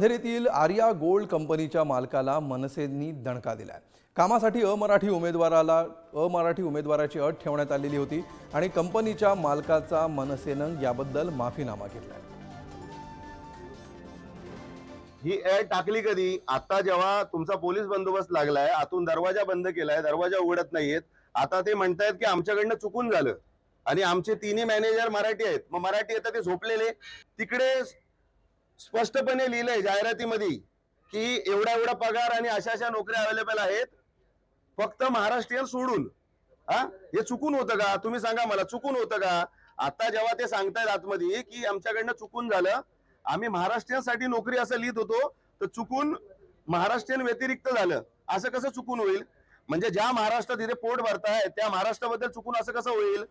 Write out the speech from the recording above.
अंधेरीतील Arya gold कंपनीच्या मालकाला मनसेनी दणका दिलाय. कामासाठी अमराठी उमेदवाराला अमराठी उमेदवाराची अट ठेवण्यात आलेली होती आणि कंपनीच्या मालकाचा मनसेनं याबद्दल माफीनामा घेतलाय. ही ऍड टाकली कधी? आता जेव्हा तुमचा पोलीस बंदोबस्त लागलाय आतून दरवाजा बंद केलाय दरवाजा उघडत नाहीयेत. आता ते म्हणतायत की आमच्याकडनं चुकून झालं. आणि आमचे तिन्ही मॅनेजर मराठी आहेत. मग मराठी येतात ते झोपलेले. तिकडे स्पष्टपणे लिहिलंय जाहिरातीमध्ये की एवढा एवढा पगार आणि अशा अशा नोकऱ्या अवेलेबल आहेत. फक्त महाराष्ट्रीयन सोडून. हा? हे चुकून होतं का? तुम्ही सांगा मला चुकून होतं का? आता जेव्हा ते सांगतायत आतमध्ये की आमच्याकडनं चुकून झालं आम्ही महाराष्ट्रीयांसाठी नोकरी असं लिहित होतो तर चुकून महाराष्ट्रीयन व्यतिरिक्त झालं. असं कसं चुकून होईल? म्हणजे ज्या महाराष्ट्रात इथे पोट भरताय त्या महाराष्ट्राबद्दल चुकून असं कसं होईल?